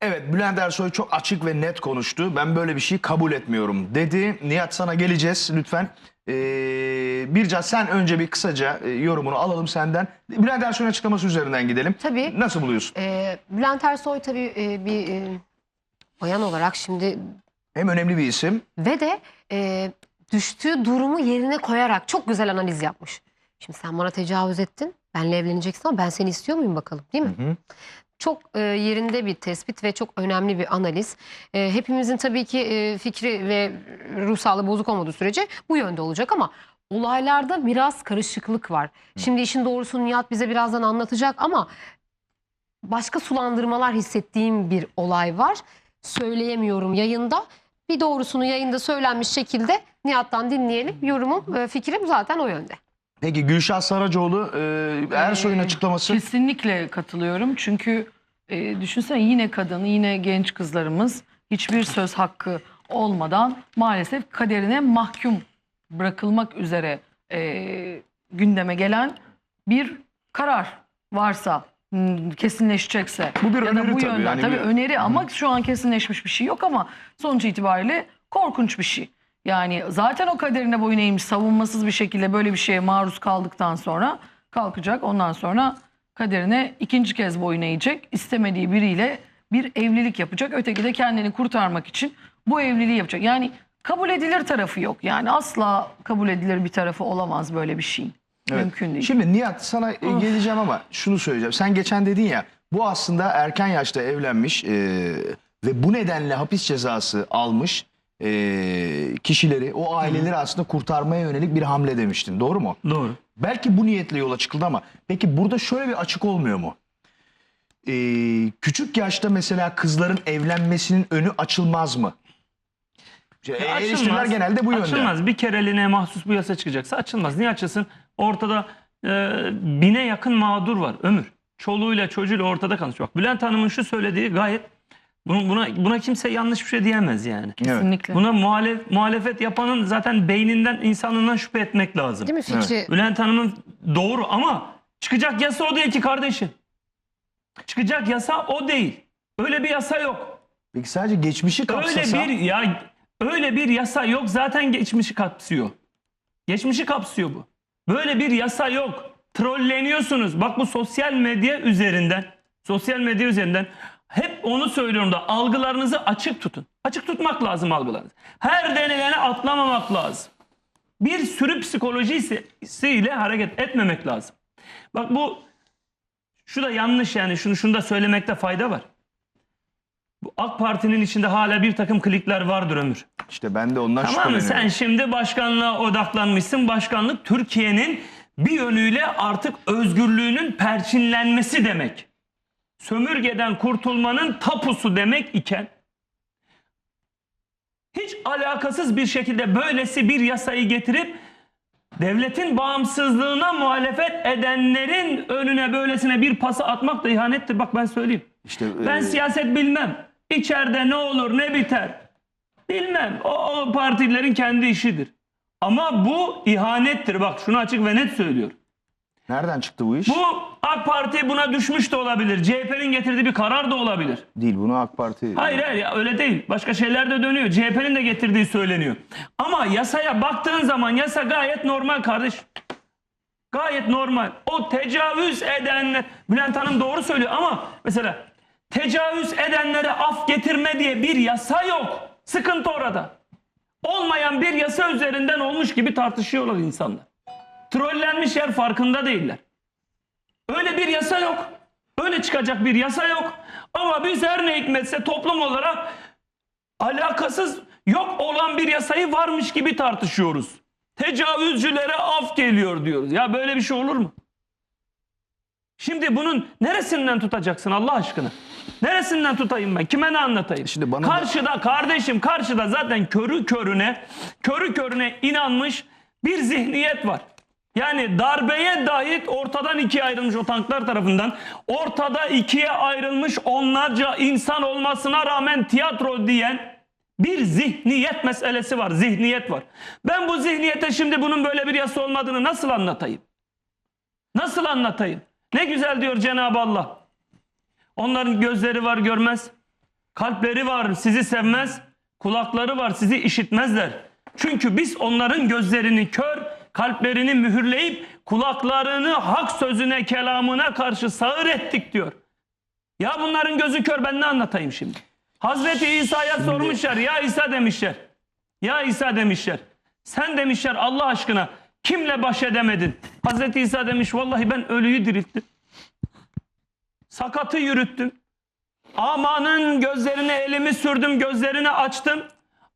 Evet Bülent Ersoy çok açık ve net konuştu. Ben böyle bir şey kabul etmiyorum dedi. Nihat sana geleceğiz lütfen. Ee, Bircan sen önce bir kısaca e, yorumunu alalım senden. Bülent Ersoy'un açıklaması üzerinden gidelim. Tabii. Nasıl buluyorsun? Ee, Bülent Ersoy tabii e, bir e, bayan olarak şimdi Hem önemli bir isim. ve de e, düştüğü durumu yerine koyarak çok güzel analiz yapmış. Şimdi sen bana tecavüz ettin. Benle evleneceksin ama ben seni istiyor muyum bakalım değil mi? Hı hı. Çok e, yerinde bir tespit ve çok önemli bir analiz. E, hepimizin tabii ki e, fikri ve ruh sağlığı bozuk olmadığı sürece bu yönde olacak ama olaylarda biraz karışıklık var. Şimdi işin doğrusunu Nihat bize birazdan anlatacak ama başka sulandırmalar hissettiğim bir olay var. Söyleyemiyorum yayında. Bir doğrusunu yayında söylenmiş şekilde Nihat'tan dinleyelim. Yorumum, e, fikrim zaten o yönde. Peki Gülşah Saracoğlu e, Ersoy'un Ee, açıklaması. Kesinlikle katılıyorum. Çünkü e, düşünsene yine kadın, yine genç kızlarımız hiçbir söz hakkı olmadan maalesef kaderine mahkum bırakılmak üzere e, gündeme gelen bir karar varsa kesinleşecekse Bu bir ya da öneri bu tabii, yönden yani tabii bir- öneri ama şu an kesinleşmiş bir şey yok ama sonuç itibariyle korkunç bir şey. Yani zaten o kaderine boyun eğmiş savunmasız bir şekilde böyle bir şeye maruz kaldıktan sonra kalkacak. Ondan sonra kaderine ikinci kez boyun eğecek. istemediği biriyle bir evlilik yapacak. Öteki de kendini kurtarmak için bu evliliği yapacak. Yani kabul edilir tarafı yok. Yani asla kabul edilir bir tarafı olamaz böyle bir şey. Evet. Mümkün değil. Şimdi Nihat sana e, geleceğim ama şunu söyleyeceğim. Sen geçen dedin ya bu aslında erken yaşta evlenmiş e, ve bu nedenle hapis cezası almış e, kişileri, o aileleri aslında kurtarmaya yönelik bir hamle demiştin. Doğru mu? Doğru. Belki bu niyetle yola çıkıldı ama peki burada şöyle bir açık olmuyor mu? E, küçük yaşta mesela kızların evlenmesinin önü açılmaz mı? İşte Eleştiriler genelde bu yönde. Açılmaz. Bir kereliğine mahsus bu yasa çıkacaksa açılmaz. Niye açılsın? Ortada e, bine yakın mağdur var. Ömür. Çoluğuyla çocuğuyla ortada kalmış. Bak Bülent Hanım'ın şu söylediği gayet bunu, buna, buna kimse yanlış bir şey diyemez yani. Evet. Kesinlikle. Buna muhalef, muhalefet yapanın zaten beyninden, insanından şüphe etmek lazım. Değil mi fikri? Bülent Hanım'ın doğru ama çıkacak yasa o değil ki kardeşim. Çıkacak yasa o değil. Öyle bir yasa yok. Peki sadece geçmişi kapsasa... Öyle bir ya öyle bir yasa yok zaten geçmişi kapsıyor. Geçmişi kapsıyor bu. Böyle bir yasa yok. Trolleniyorsunuz. Bak bu sosyal medya üzerinden, sosyal medya üzerinden hep onu söylüyorum da algılarınızı açık tutun. Açık tutmak lazım algılarınızı. Her denilene atlamamak lazım. Bir sürü psikolojisiyle hareket etmemek lazım. Bak bu şu da yanlış yani şunu şunu da söylemekte fayda var. Bu AK Parti'nin içinde hala bir takım klikler vardır Ömür. İşte ben de ondan Tamam mı? Sen şimdi başkanlığa odaklanmışsın. Başkanlık Türkiye'nin bir yönüyle artık özgürlüğünün perçinlenmesi demek. Sömürgeden kurtulmanın tapusu demek iken hiç alakasız bir şekilde böylesi bir yasayı getirip devletin bağımsızlığına muhalefet edenlerin önüne böylesine bir pası atmak da ihanettir. Bak ben söyleyeyim. İşte, Ben e, siyaset bilmem. İçeride ne olur ne biter. Bilmem. O, o partilerin kendi işidir. Ama bu ihanettir. Bak şunu açık ve net söylüyorum. Nereden çıktı bu iş? Bu AK Parti buna düşmüş de olabilir. CHP'nin getirdiği bir karar da olabilir. Değil bunu AK Parti. Hayır hayır ya öyle değil. Başka şeyler de dönüyor. CHP'nin de getirdiği söyleniyor. Ama yasaya baktığın zaman yasa gayet normal kardeş. Gayet normal. O tecavüz edenler Bülent Hanım doğru söylüyor ama mesela tecavüz edenlere af getirme diye bir yasa yok. Sıkıntı orada. Olmayan bir yasa üzerinden olmuş gibi tartışıyorlar insanlar. Trollenmiş yer farkında değiller. Öyle bir yasa yok. Öyle çıkacak bir yasa yok. Ama biz her ne hikmetse toplum olarak alakasız yok olan bir yasayı varmış gibi tartışıyoruz. Tecavüzcülere af geliyor diyoruz. Ya böyle bir şey olur mu? Şimdi bunun neresinden tutacaksın Allah aşkına? Neresinden tutayım ben? Kime ne anlatayım? Şimdi bana da- karşıda kardeşim karşıda zaten körü körüne körü körüne inanmış bir zihniyet var. Yani darbeye dahi ortadan ikiye ayrılmış o tanklar tarafından ortada ikiye ayrılmış onlarca insan olmasına rağmen tiyatro diyen bir zihniyet meselesi var. Zihniyet var. Ben bu zihniyete şimdi bunun böyle bir yasa olmadığını nasıl anlatayım? Nasıl anlatayım? Ne güzel diyor Cenab-ı Allah. Onların gözleri var görmez. Kalpleri var sizi sevmez, kulakları var sizi işitmezler. Çünkü biz onların gözlerini kör, kalplerini mühürleyip kulaklarını hak sözüne, kelamına karşı sağır ettik diyor. Ya bunların gözü kör ben ne anlatayım şimdi? Hazreti İsa'ya sormuşlar. Ya İsa demişler. Ya İsa demişler. Sen demişler Allah aşkına kimle baş edemedin? Hazreti İsa demiş vallahi ben ölüyü dirilttim. Sakatı yürüttüm. Amanın gözlerine elimi sürdüm, gözlerini açtım.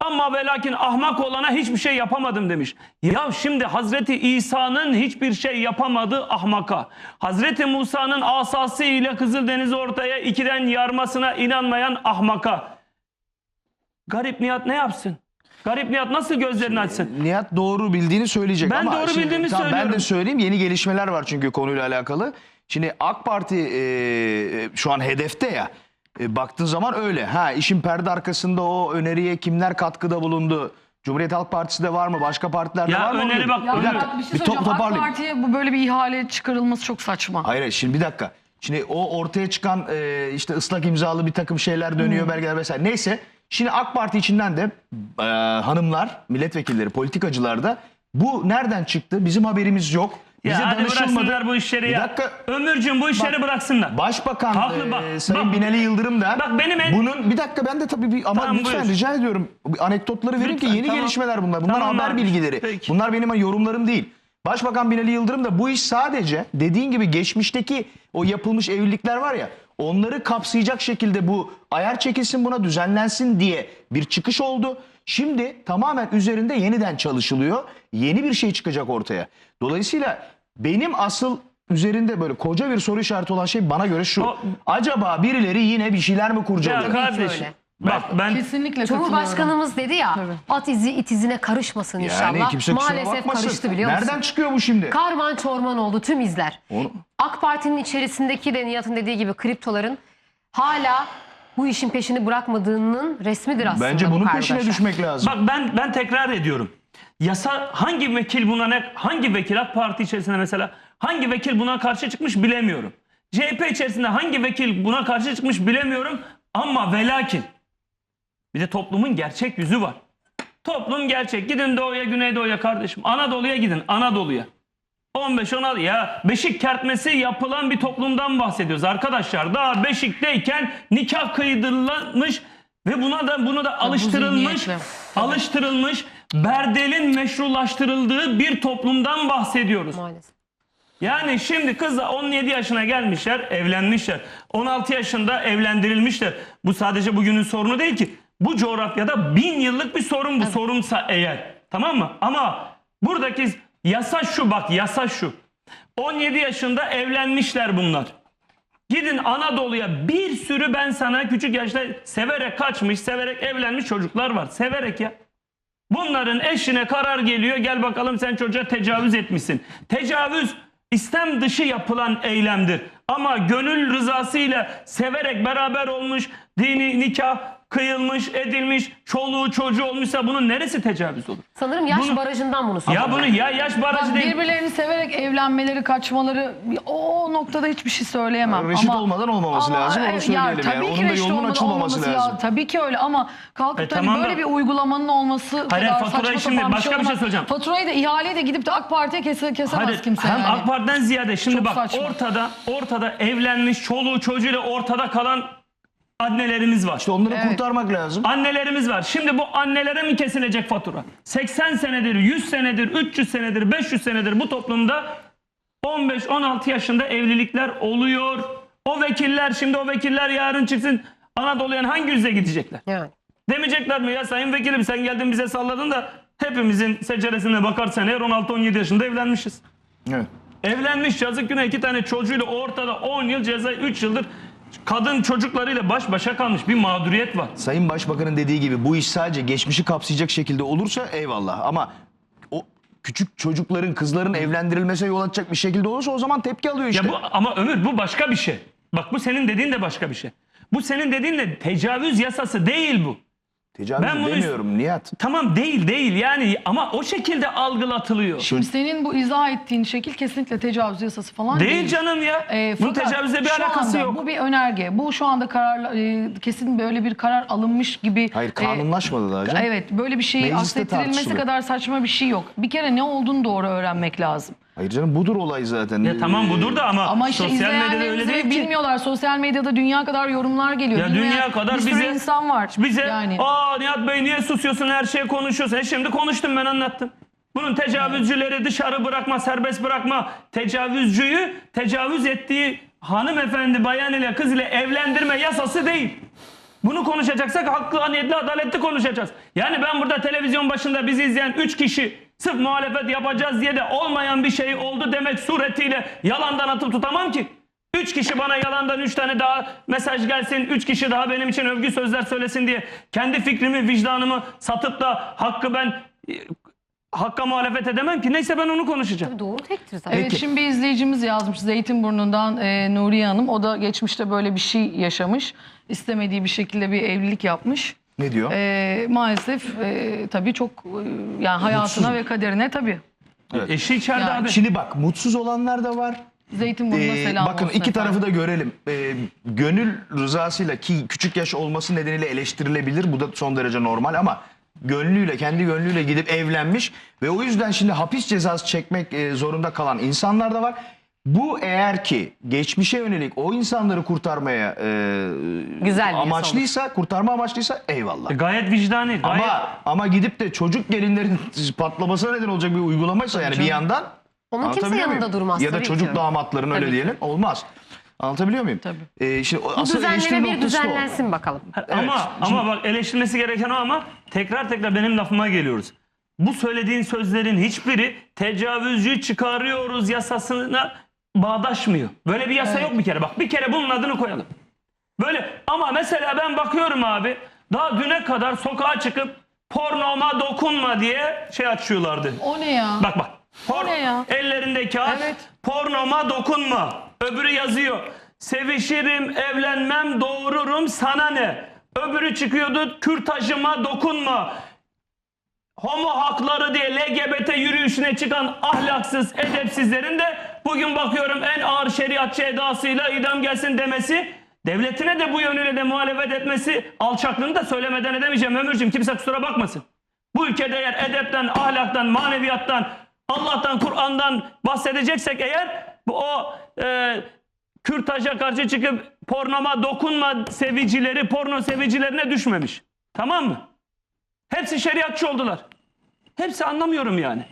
Ama ve lakin ahmak olana hiçbir şey yapamadım demiş. Ya şimdi Hazreti İsa'nın hiçbir şey yapamadığı ahmaka. Hazreti Musa'nın asası ile Kızıldeniz'i ortaya ikiden yarmasına inanmayan ahmaka. Garip Nihat ne yapsın? Garip Nihat nasıl gözlerini açsın? Nihat doğru bildiğini söyleyecek Ben ama doğru şimdi- bildiğimi tamam, Ben söylüyorum. de söyleyeyim yeni gelişmeler var çünkü konuyla alakalı. Şimdi AK Parti e, şu an hedefte ya. E, baktığın zaman öyle. Ha işin perde arkasında o öneriye kimler katkıda bulundu? Cumhuriyet Halk Partisi de var mı? Başka partilerde Ya var mı? öneri bak, Ya Bir dakika. bak bir şey Bir top-. AK toparlayayım. Parti'ye bu böyle bir ihale çıkarılması çok saçma. Hayır hayır, şimdi bir dakika. Şimdi o ortaya çıkan e, işte ıslak imzalı bir takım şeyler dönüyor belgeler vesaire. Neyse şimdi AK Parti içinden de e, hanımlar, milletvekilleri, politikacılar da bu nereden çıktı? Bizim haberimiz yok. Ya Bize hadi danışılmadı. bıraksınlar bu işleri Bir ya. dakika. Ömürcüm bu işleri bıraksınlar. Başbakan Haklı bak, e, Sayın bak. Binali Yıldırım da Bak benim en- bunun bir dakika ben de tabii bir ama Tamam, lütfen buyur. rica ediyorum bir anekdotları verin Lütfen, ki yeni tamam. gelişmeler bunlar. Bunlar Tamam haber abi. bilgileri. Peki. Bunlar benim yorumlarım değil. Başbakan Binali Yıldırım da bu iş sadece dediğin gibi geçmişteki o yapılmış evlilikler var ya onları kapsayacak şekilde bu ayar çekilsin buna düzenlensin diye bir çıkış oldu. Şimdi tamamen üzerinde yeniden çalışılıyor. Yeni bir şey çıkacak ortaya. Dolayısıyla benim asıl üzerinde böyle koca bir soru işareti olan şey bana göre şu. O- Acaba birileri yine bir şeyler mi Ya kurcalıyor? kardeşim. Bak ben Kesinlikle. Cumhurbaşkanımız dedi ya Tabii. at izi it izine karışmasın inşallah. Yani kimse kusura Maalesef bakmasın. karıştı biliyor musun? Nereden çıkıyor bu şimdi? Karman çorman oldu tüm izler. Onu- AK Parti'nin içerisindeki de Nihat'ın dediği gibi kriptoların hala bu işin peşini bırakmadığının resmidir aslında Bence bu bunun peşine kargaşa. düşmek lazım. Bak ben ben tekrar ediyorum. Yasa hangi vekil buna ne hangi vekil AK Parti içerisinde mesela hangi vekil buna karşı çıkmış bilemiyorum. CHP içerisinde hangi vekil buna karşı çıkmış bilemiyorum ama velakin bir de toplumun gerçek yüzü var. Toplum gerçek. Gidin doğuya, güneydoğuya kardeşim. Anadolu'ya gidin. Anadolu'ya. 15 16 ya Beşik kertmesi yapılan bir toplumdan bahsediyoruz arkadaşlar. Daha Beşik'teyken nikah kıydırılmış ve buna da bunu da alıştırılmış, alıştırılmış, berdelin meşrulaştırıldığı bir toplumdan bahsediyoruz. Maalesef. Yani şimdi kızla 17 yaşına gelmişler, evlenmişler. 16 yaşında evlendirilmişler. Bu sadece bugünün sorunu değil ki. Bu coğrafyada bin yıllık bir sorun bu sorunsa eğer. Tamam mı? Ama buradaki yasa şu bak yasa şu. 17 yaşında evlenmişler bunlar. Gidin Anadolu'ya bir sürü ben sana küçük yaşta severek kaçmış, severek evlenmiş çocuklar var. Severek ya. Bunların eşine karar geliyor. Gel bakalım sen çocuğa tecavüz etmişsin. Tecavüz istem dışı yapılan eylemdir. Ama gönül rızasıyla severek beraber olmuş, dini nikah kıyılmış, edilmiş, çoluğu çocuğu olmuşsa bunun neresi tecavüz olur? Sanırım yaş Bunu- barajından bunu Ya söylüyor. bunu ya yaş barajı Bak, değil. birbirlerini severek evlenmeleri, kaçmaları o, noktada hiçbir şey söyleyemem. Reşit ama, olmadan olmaması ama, lazım, onu e, söyleyelim tabii yani. ki Onun da yolunun açılmaması lazım. Tabii ki öyle ama kalkıp E, da hani tamam da- böyle bir uygulamanın olması Hayır, kadar faturayı saçma şimdi sapan başka bir şey olamaz. söyleyeceğim. Faturayı da ihaleyi de gidip de AK Parti'ye kese, kesemez Hayır, kimse hem yani. AK Parti'den ziyade şimdi Çok bak saçma. ortada ortada evlenmiş çoluğu çocuğuyla ortada kalan annelerimiz var. İşte onları Evet. kurtarmak lazım. Annelerimiz var. Şimdi bu annelere mi kesilecek fatura? 80 senedir, 100 senedir, 300 senedir, 500 senedir bu toplumda 15-16 yaşında evlilikler oluyor. O vekiller şimdi o vekiller yarın çıksın Anadolu'ya hangi yüze gidecekler? Yani. Demeyecekler mi ya sayın vekilim sen geldin bize salladın da hepimizin seceresine bakarsan eğer 16-17 yaşında evlenmişiz. Evet. Evlenmiş yazık günah iki tane çocuğuyla ortada 10 yıl ceza 3 yıldır kadın çocuklarıyla baş başa kalmış bir mağduriyet var. Sayın Başbakan'ın dediği gibi bu iş sadece geçmişi kapsayacak şekilde olursa eyvallah ama o küçük çocukların, kızların evlendirilmesine yol açacak bir şekilde olursa o zaman tepki alıyor işte. Ya bu ama Ömür bu başka bir şey. Bak bu senin dediğin de başka bir şey. Bu senin dediğin de tecavüz yasası değil bu. Tecavüz Ben bunu- demiyorum Nihat. Tamam değil değil yani ama o şekilde algılatılıyor. Şimdi senin bu izah ettiğin şekil kesinlikle tecavüz yasası falan Değil değil. canım ya. Ee, Bunun fakat tecavüzle bir şu alakası anda yok. Bu bir önerge. Bu şu anda karar e, kesin böyle bir karar alınmış gibi. Hayır e, kanunlaşmadı daha canım. Evet böyle bir şey Mecliste aksettirilmesi kadar saçma bir şey yok. Bir kere ne olduğunu doğru öğrenmek lazım. Hayır canım budur olay zaten. Ya tamam budur da ama, Ama işte sosyal medyada öyle değil de ki. bilmiyorlar. Sosyal medyada dünya kadar yorumlar geliyor. Ya Bilmeyen dünya kadar bir sürü bize- insan var. Bize yani. aa Nihat Bey niye susuyorsun her şeye konuşuyorsun. E şimdi konuştum ben anlattım. Bunun tecavüzcüleri dışarı bırakma, serbest bırakma, tecavüzcüyü tecavüz ettiği hanımefendi, bayan ile kız ile evlendirme yasası değil. Bunu konuşacaksak haklı, niyetli, adaletli konuşacağız. Yani ben burada televizyon başında bizi izleyen 3 kişi sırf muhalefet yapacağız diye de olmayan bir şey oldu demek suretiyle yalandan atıp tutamam ki. 3 kişi bana yalandan 3 tane daha mesaj gelsin, 3 kişi daha benim için övgü sözler söylesin diye kendi fikrimi, vicdanımı satıp da hakkı ben e, hakka muhalefet edemem ki. Neyse ben onu konuşacağım. Doğru tektir zaten. Evet şimdi bir izleyicimiz yazmış Zeytinburnu'ndan e, Nuriye Hanım. O da geçmişte böyle bir şey yaşamış. İstemediği bir şekilde bir evlilik yapmış. Ne diyor? E, maalesef e, tabii çok e, yani hayatına Mutsuz. ve kaderine tabii. Evet. Eşi içeride Yani abi. Şimdi bak mutsuz olanlar da var. Zeytinburnu'na Ee, selam bakın olsun iki efendim. tarafı da görelim. Ee, gönül rızasıyla ki küçük yaş olması nedeniyle eleştirilebilir. Bu da son derece normal ama gönlüyle kendi gönlüyle gidip evlenmiş ve o yüzden şimdi hapis cezası çekmek e, zorunda kalan insanlar da var. Bu eğer ki geçmişe yönelik o insanları kurtarmaya e, Güzel bir amaçlıysa, kurtarma amaçlıysa eyvallah. E, Gayet vicdani. Gayet... Ama ama gidip de çocuk gelinlerin patlamasına neden olacak bir uygulamaysa yani bir yandan Onun kimse Anlatabiliyor yanında muyum? durmaz Ya da tabii çocuk ki. damatların öyle Tabii ki. diyelim olmaz. Anlatabiliyor muyum? Tabii. Ee, şimdi o- Bu asıl eleştiri düzenleme bir noktası da o. düzenlensin bakalım. Ama ama bak eleştirilmesi gereken o ama tekrar tekrar benim lafıma geliyoruz. Bu söylediğin sözlerin hiçbiri tecavüzcü çıkarıyoruz yasasına bağdaşmıyor. Böyle bir yasa Evet. yok bir kere. Bak bir kere bunun adını koyalım. Böyle ama mesela ben bakıyorum abi daha düne kadar sokağa çıkıp pornoma dokunma diye şey açıyorlardı. O ne ya? Bak bak. Por- ne ya? Ellerinde kağıt. Evet. Pornoma dokunma. Öbürü yazıyor. Sevişirim, evlenmem, doğururum sana ne? Öbürü çıkıyordu. Kürtajıma dokunma. Homo hakları diye LGBT yürüyüşüne çıkan ahlaksız, edepsizlerin de bugün bakıyorum en ağır şeriatçı edasıyla idam gelsin demesi, devletine de bu yönüyle de muhalefet etmesi alçaklığını da söylemeden edemeyeceğim Ömürcüğüm. Kimse kusura bakmasın. Bu ülkede eğer edepten, ahlaktan, maneviyattan, Allah'tan, Kur'an'dan bahsedeceksek eğer bu o e, kürtaja karşı çıkıp pornoma dokunma sevicileri, porno sevicilerine düşmemiş. Tamam mı? Hepsi şeriatçı oldular. Hepsi anlamıyorum yani.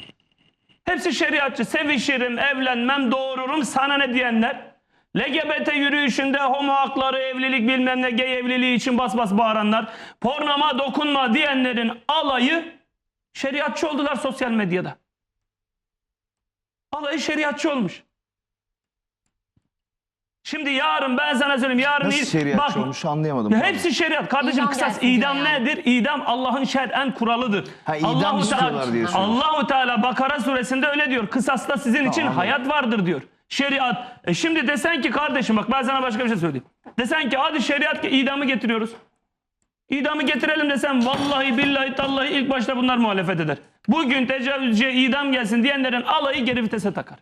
Hepsi şeriatçı. Sevişirim, evlenmem, doğururum sana ne diyenler. LGBT yürüyüşünde homo hakları, evlilik bilmem ne, gay evliliği için bas bas bağıranlar. Pornoma dokunma diyenlerin alayı şeriatçı oldular sosyal medyada. Alayı şeriatçı olmuş. Şimdi yarın ben sana söyleyeyim yarın Nasıl şeriatçı bak, olmuş anlayamadım. ya hepsi şeriat. Kardeşim İdam kısas idam yani. nedir? İdam Allah'ın şer'en kuralıdır. Ha, idam Allahu Teala, diye söylüyorsun. Allahu Teala Bakara suresinde öyle diyor. Kısasta sizin için anladım. hayat vardır diyor. Şeriat. E şimdi desen ki kardeşim bak ben sana başka bir şey söyleyeyim. Desen ki hadi şeriat idamı getiriyoruz. İdamı getirelim desem vallahi billahi tallahi ilk başta bunlar muhalefet eder. Bugün tecavüzcüye idam gelsin diyenlerin alayı geri vitese takar.